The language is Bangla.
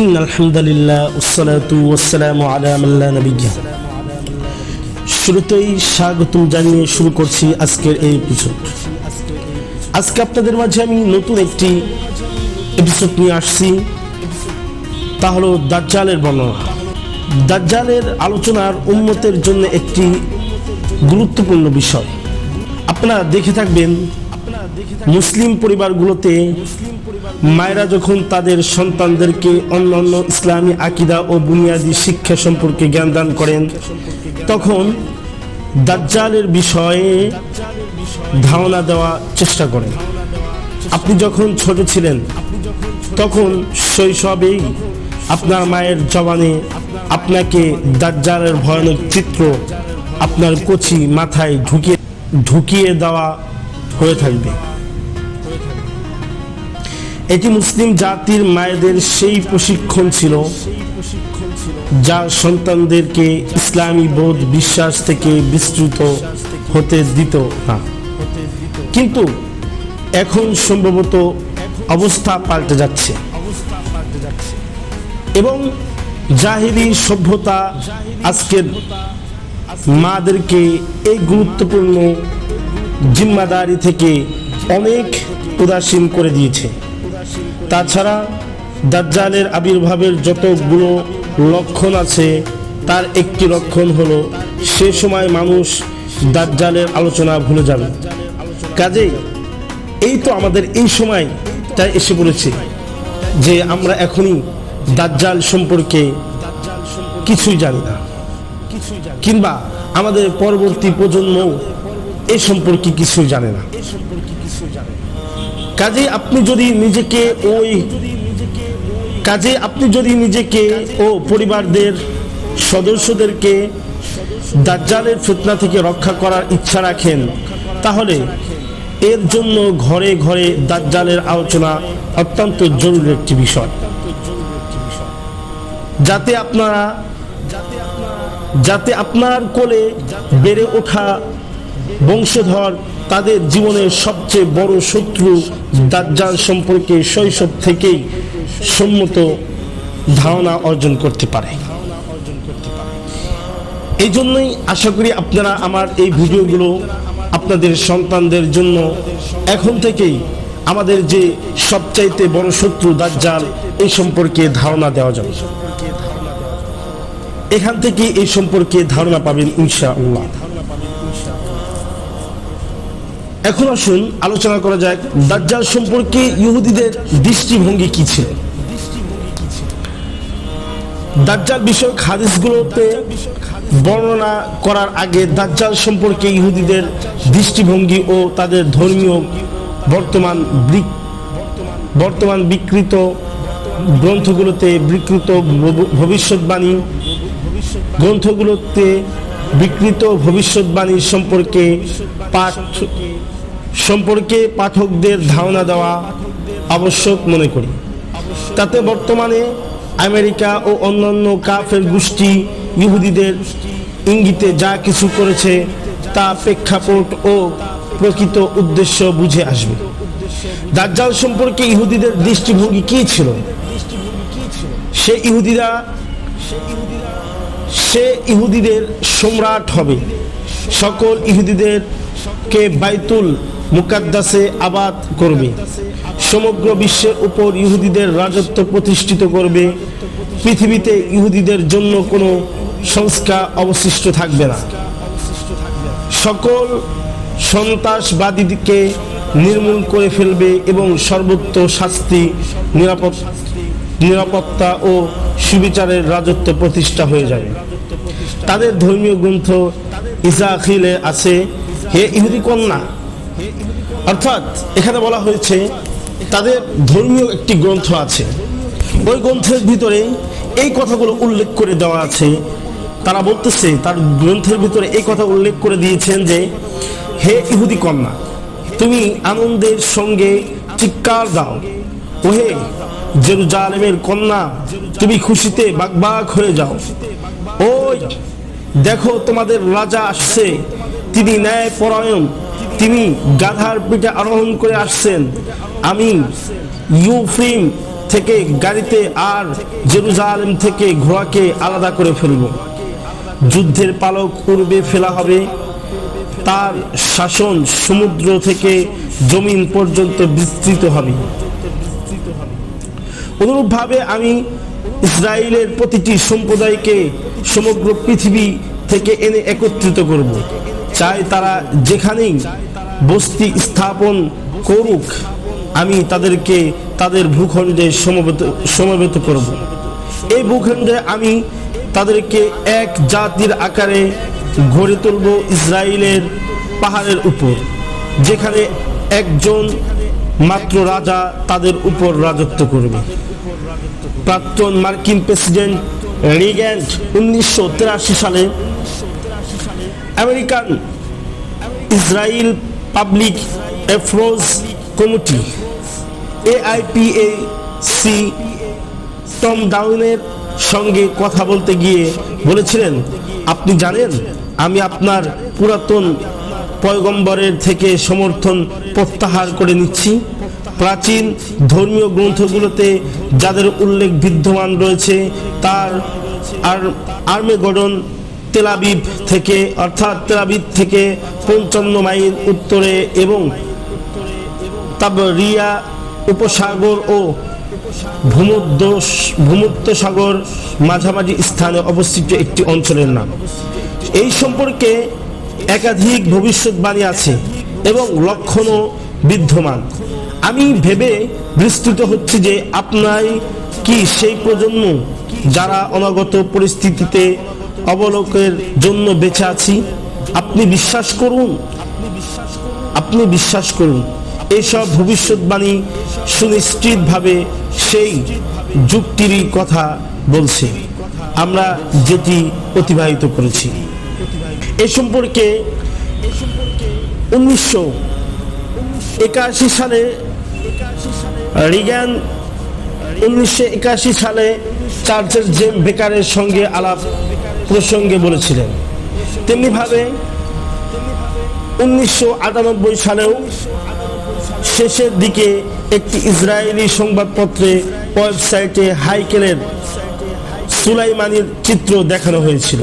ইন আলহামদুলিল্লাহ উসলাতু ওয়াসসালাম আলা মাল্লা নবিয়্যা। শুরুতেই স্বাগতম জানিয়ে শুরু করছি আজকের এই এপিসোড আজকে আপনাদের মাঝে আমি নতুন একটি এপিসোড নিয়ে আসছি। তা হলো দাজ্জালের বর্ণনা। দাজ্জালের আলোচনার উন্মতের জন্য একটি গুরুত্বপূর্ণ বিষয়। আপনারা দেখে থাকবেন মুসলিম পরিবারগুলোতে মায়েরা যখন তাদের সন্তানদেরকে অন্য অন্য ইসলামী আকিদা ও বুনিয়াদী শিক্ষা সম্পর্কে জ্ঞান দান করেন, তখন দাজ্জালের বিষয়ে ধারণা দেওয়ার চেষ্টা করেন। আপনি যখন ছোট ছিলেন, তখন শৈশবেই আপনার মায়ের জবানে আপনাকে দাজ্জালের ভয়ানক চিত্র আপনার কচি মাথায় ঢুকিয়ে ঢুকিয়ে দেওয়া হয়ে থাকবে। এটি মুসলিম জাতির মায়েদের সেই প্রশিক্ষণ ছিল, যা সন্তানদেরকে ইসলামী বোধ, বিশ্বাস থেকে বিস্তৃত হতে দিত না। কিন্তু এখন সম্ভবত অবস্থা পাল্টে যাচ্ছে। এবং জাহিরি সভ্যতা আজকের মাদেরকে এই গুরুত্বপূর্ণ জিম্মাদারি থেকে অনেক উদাসীন করে দিয়েছে। তাছাড়া দাজ্জালের আবির্ভাবের যতগুলো লক্ষণ আছে, তার একটি লক্ষণ হলো, সে সময় মানুষ দাজ্জালের আলোচনা ভুলে যাবে। কাজেই এই তো আমাদের এই সময়, তাই এসে পড়েছে যে আমরা এখনই দাজ্জাল সম্পর্কে কিছুই জানি না। কিংবা আমাদের পরবর্তী প্রজন্ম এ সম্পর্কে কিছুই জানে না। কাজে আপনি যদি নিজেকে ওই কাজে আপনি যদি নিজেকে ও পরিবারদের সদস্যদেরকে দাজ্জালের ফিতনা থেকে রক্ষা করার ইচ্ছা রাখেন তাহলে এর জন্য ঘরে ঘরে দাজ্জালের আলোচনা অত্যন্ত জরুরি একটি বিষয়। যাতে আপনারা যাতে আপনার কোলে বেড়ে ওঠা বংশধর তাদের জীবনের সবচেয়ে বড় শত্রু দাজ্জাল সম্পর্কে শৈশব থেকেই সম্মত ধারণা অর্জন করতে পারে। এই জন্যই আশা করি আপনারা আমার এই ভিডিওগুলো আপনাদের সন্তানদের জন্য এখন থেকেই আমাদের যে সবচাইতে বড় শত্রু দাজ্জাল, এই সম্পর্কে ধারণা দেওয়া যাবে। এখান থেকে এই সম্পর্কে ধারণা পাবেন ইনশাআল্লাহ। এখন আসুন আলোচনা করা যাক দাজ্জাল সম্পর্কে ইহুদিদের দৃষ্টিভঙ্গি কি ছিল? দাজ্জাল বিষয়ক হাদিসগুলোতে বর্ণনা করার আগে দাজ্জাল সম্পর্কে ইহুদিদের দৃষ্টিভঙ্গি ও তাদের ধর্মীয় বর্তমান বর্তমান বিকৃত গ্রন্থগুলোতে বিকৃত ভব- ভবিষ্যৎবাণী গ্রন্থগুলোতে বিকৃত ভবিষ্যৎবাণী সম্পর্কে পাঠ সম্পর্কে পাঠকদের ধারণা দেওয়া আবশ্যক মনে করি। তাতে বর্তমানে আমেরিকা ও অন্যান্য কাফের গোষ্ঠী ইহুদিদের ইঙ্গিতে যা কিছু করেছে তা প্রেক্ষাপট ও প্রকৃত উদ্দেশ্য বুঝে আসবে। দাজ্জাল সম্পর্কে ইহুদিদের দৃষ্টিভঙ্গি কী ছিল? সে ইহুদিরা সে ইহুদিদের সম্রাট হবে। সকল ইহুদিদেরকে বাইতুল মুকাদ্দাসে আবাদ করবে। সমগ্র বিশ্বের উপর ইহুদিদের রাজত্ব প্রতিষ্ঠিত করবে। পৃথিবীতে ইহুদিদের জন্য কোনো সংস্কার অবশিষ্ট থাকবে না। সকল সন্ত্রাসবাদীকে নির্মূল করে ফেলবে এবং সর্বোচ্চ শাস্তি নিরাপদ নিরাপত্তা ও সুবিচারের রাজত্ব প্রতিষ্ঠা হয়ে যাবে তাদের ধর্মীয় গ্রন্থ ইসাখিলে আছে, হে ইহুদি কন্যা। অর্থাৎ এখানে বলা হয়েছে, তাদের ধর্মীয় একটি গ্রন্থ আছে। ওই গ্রন্থের ভিতরে এই কথাগুলো উল্লেখ করে দেওয়া আছে। তারা বলতেছে, তার গ্রন্থের ভিতরে এই কথা উল্লেখ করে দিয়েছেন যে, হে ইহুদি কন্যা, তুমি আনন্দের সঙ্গে চিৎকার দাও। ওহে জেরুজালেমের কন্যা, তুমি খুশিতে বাগবাগ হয়ে যাও। ওই দেখো তোমাদের রাজা আসছে, তিনি ন্যায় পরায়ণ তিনি গাধার পিঠে আরোহণ করে আসছেন। আমি ইউফ্রিম থেকে গাড়িতে আর জেরুজালেম থেকে ঘোড়াকে আলাদা করে ফেলব। যুদ্ধের পালক পূর্বে ফেলা হবে। তার শাসন সমুদ্র থেকে জমিন পর্যন্ত বিস্তৃত হবে। অনুরূপভাবে আমি ইসরায়েলের প্রতিটি সম্প্রদায়কে সমগ্র পৃথিবী থেকে এনে একত্রিত করব। চাই তারা যেখানেই বস্তি স্থাপন করুক, আমি তাদেরকে তাদের ভূখণ্ডে সমবেত সমবেত করব। এই ভূখণ্ডে আমি তাদেরকে এক জাতির আকারে গড়ে তুলব ইসরায়েলের পাহাড়ের উপর, যেখানে একজন মাত্র রাজা তাদের উপর রাজত্ব করবে। প্রাক্তন মার্কিন প্রেসিডেন্ট রিগ্যান্ট উনিশশো সালে American Israel public affairs committee, AIPAC, Tom ডাউনের সঙ্গে কথা বলতে গিয়ে বলেছিলেন, আপনি জানেন, আমি আপনার পুরাতন পয়গম্বরের থেকে সমর্থন প্রত্যাহার করে নিচ্ছি। প্রাচীন ধর্মীয় গ্রন্থগুলোতে যাদের উল্লেখ বিদ্যমান রয়েছে, তার আর আর্মেগডন তেলাবিব থেকে, অর্থাৎ তেলাবিব থেকে পঞ্চান্ন মাইল উত্তরে এবং তাবরিয়া, উপসাগর ও ভূমধ্য সাগর মাঝামাঝি স্থানে অবস্থিত একটি অঞ্চলের নাম। এই সম্পর্কে একাধিক ভবিষ্যৎবাণী আছে এবং লক্ষণও বিদ্যমান। আমি ভেবে বিস্তৃত হচ্ছে যে আপনাই কি সেই প্রজন্ম যারা অনাগত পরিস্থিতিতে অবলোকের জন্য বেঁচে আছি? আপনি বিশ্বাস করুন? আপনি বিশ্বাস করুন, এসব ভবিষ্যৎবাণী সুনিশ্চিতভাবে সেই যুক্তিরই কথা বলছে। আমরা যেটি অতিবাহিত করেছি। এ সম্পর্কে উনিশশো একাশি সালে রিগ্যান উনিশশো একাশি সালে চার্চের জেম বেকারের সঙ্গে আলাপ প্রসঙ্গে বলেছিলেন। তেমনিভাবে উনিশশো আটানব্বই সালেও শেষের দিকে একটি ইসরায়েলি সংবাদপত্রে ওয়েবসাইটে হাইকেলের সুলাইমানির চিত্র দেখানো হয়েছিল।